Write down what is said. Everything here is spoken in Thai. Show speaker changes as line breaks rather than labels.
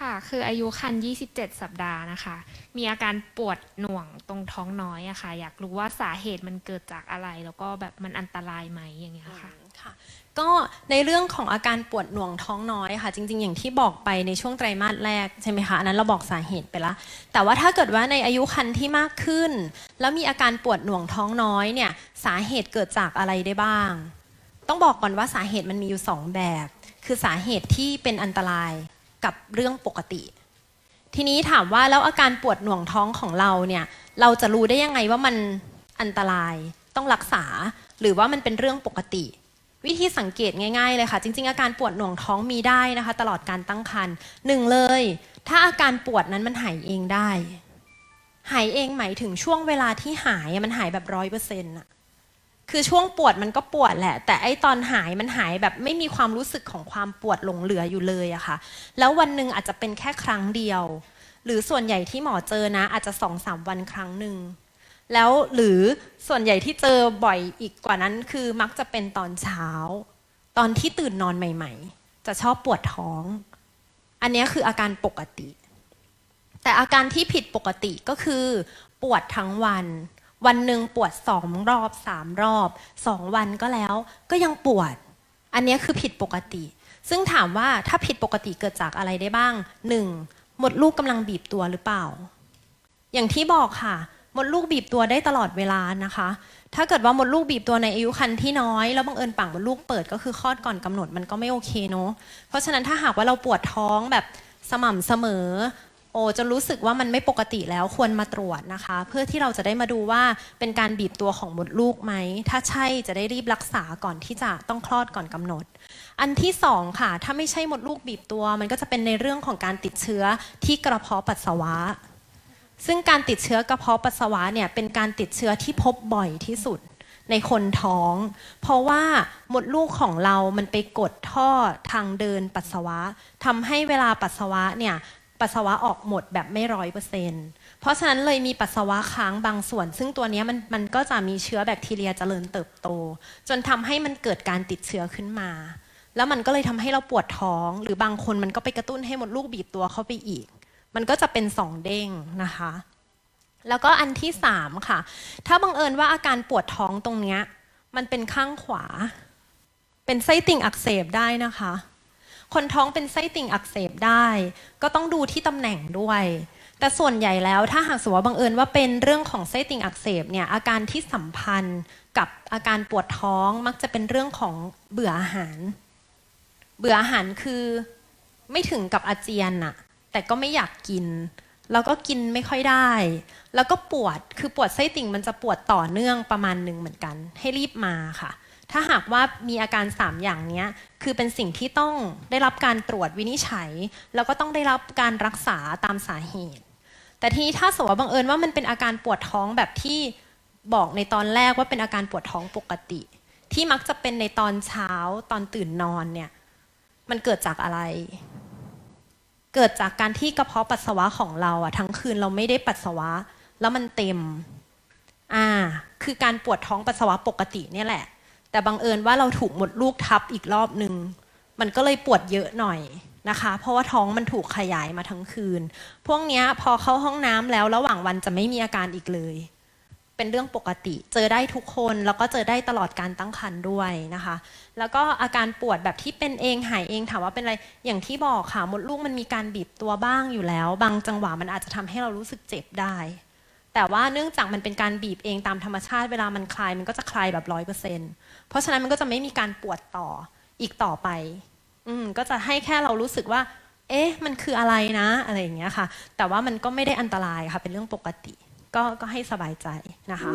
ค่ะ คืออายุครรภ์27 สัปดาห์นะคะ มีอาการปวดหน่วงตรงท้องน้อยอะค่ะ อยากรู้ว่าสาเหตุมันเกิดจากอะไร แล้วก็แบบมันอันตรายไหมอย่างเงี้ยค่ะ
ค่ะ ก็ในเรื่องของอาการปวดหน่วงท้องน้อยค่ะ จริง ๆ อย่างที่บอกไปในช่วงไตรมาสแรกใช่ไหมคะ อันนั้นเราบอกสาเหตุไปแล้วแต่ว่าถ้าเกิดว่าในอายุครรภ์ที่มากขึ้น แล้วมีอาการปวดหน่วงท้องน้อยเนี่ย สาเหตุเกิดจากอะไรได้บ้าง ต้องบอกก่อนว่าสาเหตุมันมีอยู่สองแบบ คือสาเหตุที่เป็นอันตราย กับเรื่องปกติ ทีนี้ถามว่าแล้วอาการปวดหน่วงท้องของเราเนี่ยเราจะรู้ได้ยังไงว่ามันอันตรายต้องรักษา หรือว่ามันเป็นเรื่องปกติ วิธีสังเกตง่ายๆเลยค่ะ จริง ๆ อาการปวดหน่วงท้องมีได้นะคะ ตลอดการตั้งครรภ์หนึ่งเลย ถ้าอาการปวดนั้นมันหายเองได้ หายเองหมายถึงช่วงเวลาที่หายมันหายแบบร้อยเปอร์เซ็นต์อะ คือช่วงปวดมันก็ปวดแหละ แต่ไอตอนหายมันหายแบบไม่มีความรู้สึกของความปวดหลงเหลืออยู่เลยอะค่ะ แล้ววันหนึ่งอาจจะเป็นแค่ครั้งเดียว หรือส่วนใหญ่ที่หมอเจอนะ อาจจะสองสามวันครั้งหนึ่งแล้วหรือส่วนใหญ่ที่เจอบ่อยอีกกว่านั้นคือมักจะเป็นตอนเช้า ตอนที่ตื่นนอนใหม่ ๆ จะชอบปวดท้อง อันนี้คืออาการปกติ แต่อาการที่ผิดปกติก็คือ ปวดทั้งวัน วันหนึ่งปวดสองรอบสามรอบสองวันก็แล้วก็ยังปวด อันนี้คือผิดปกติ ซึ่งถามว่าถ้าผิดปกติเกิดจากอะไรได้บ้างหนึ่งหมดลูกกำลังบีบตัวหรือเปล่า อย่างที่บอกค่ะ มดลูกบีบตัวได้ตลอดเวลานะคะ ถ้าเกิดว่ามดลูกบีบตัวในอายุครรภ์ที่น้อย แล้วบังเอิญปากมดลูกเปิดก็คือคลอดก่อนกำหนดมันก็ไม่โอเคเนาะเพราะฉะนั้นถ้าหากว่าเราปวดท้องแบบสม่ำเสมอ โอ้จนรู้สึกว่ามันไม่ปกติแล้วควรมาตรวจนะคะ เพื่อที่เราจะได้มาดูว่าเป็นการบีบตัวของมดลูกไหม ถ้าใช่จะได้รีบรักษาก่อนที่จะต้องคลอดก่อนกำหนด อันที่สองค่ะ ถ้าไม่ใช่มดลูกบีบตัว มันก็จะเป็นในเรื่องของการติดเชื้อที่กระเพาะปัสสาวะ ซึ่งการติดเชื้อกระเพาะปัสสาวะเนี่ยเป็นการติดเชื้อที่พบบ่อยที่สุดในคนท้อง เพราะว่ามดลูกของเรามันไปกดท่อทางเดินปัสสาวะทำให้เวลาปัสสาวะเนี่ย ปัสสาวะออกหมดแบบไม่ร้อยเปอร์เซ็นต์เพราะฉะนั้นเลยมีปัสสาวะค้างบางส่วน ซึ่งตัวนี้มันมันก็จะมีเชื้อแบคทีเรียเจริญเติบโต จนทำให้มันเกิดการติดเชื้อขึ้นมา แล้วมันก็เลยทำให้เราปวดท้อง หรือบางคนมันก็ไปกระตุ้นให้มดลูกบีบตัวเข้าไปอีก มันก็จะเป็นสองเด้งนะคะ แล้วก็อันที่สามค่ะ ถ้าบังเอิญว่าอาการปวดท้องตรงเนี้ยมันเป็นข้างขวา เป็นไส้ติ่งอักเสบได้นะคะ คนท้องเป็นไส้ติ่งอักเสบได้ ก็ต้องดูที่ตำแหน่งด้วย แต่ส่วนใหญ่แล้วถ้าหากสมมติว่าบังเอิญว่าเป็นเรื่องของไส้ติ่งอักเสบเนี่ยอาการที่สัมพันธ์กับอาการปวดท้องมักจะเป็นเรื่องของเบื่ออาหาร เบื่ออาหารคือไม่ถึงกับอาเจียนอะแต่ก็ไม่อยากกิน แล้วก็กินไม่ค่อยได้ แล้วก็ปวดคือปวดไส้ติ่งมันจะปวดต่อเนื่องประมาณหนึ่งเหมือนกัน ให้รีบมาค่ะ ถ้าหากว่ามีอาการ 3 อย่างนี้คือเป็นสิ่งที่ต้องได้รับการตรวจวินิจฉัย แล้วก็ต้องได้รับการรักษาตามสาเหตุ แต่ทีนี้ถ้าสมมติว่าบังเอิญว่ามันเป็นอาการปวดท้องแบบที่บอกในตอนแรกว่าเป็นอาการปวดท้องปกติ ที่มักจะเป็นในตอนเช้าตอนตื่นนอนเนี่ยมันเกิดจากอะไร เกิดจากการที่กระเพาะปัสสาวะของเราอะทั้งคืนเราไม่ได้ปัสสาวะ แล้วมันเต็มอ่าคือการปวดท้องปัสสาวะปกติเนี่ยแหละ แต่บังเอิญว่าเราถูกหมดลูกทับอีกรอบหนึ่งมันก็เลยปวดเยอะหน่อยนะคะ เพราะว่าท้องมันถูกขยายมาทั้งคืน พวกเนี้ยพอเข้าห้องน้ำแล้วระหว่างวันจะไม่มีอาการอีกเลย เป็นเรื่องปกติ เจอได้ทุกคนแล้วก็เจอได้ตลอดการตั้งครรภ์ด้วยนะคะ แล้วก็อาการปวดแบบที่เป็นเองหายเองถามว่าเป็นอะไร อย่างที่บอกค่ะมดลูกมันมีการบีบตัวบ้างอยู่แล้ว บางจังหวะมันอาจจะทำให้เรารู้สึกเจ็บได้ แต่ว่าเนื่องจากมันเป็นการบีบเองตามธรรมชาติเวลามันคลายมันก็จะคลายแบบร้อยเปอร์เซ็นต์เพราะฉะนั้นมันก็จะไม่มีการปวดต่ออีกต่อไป อืมก็จะให้แค่เรารู้สึกว่า เอ๊ะ มันคืออะไรนะ อะไรอย่างเงี้ยค่ะ แต่ว่ามันก็ไม่ได้อันตรายค่ะ เป็นเรื่องปกติ ก็ก็ให้สบายใจนะคะ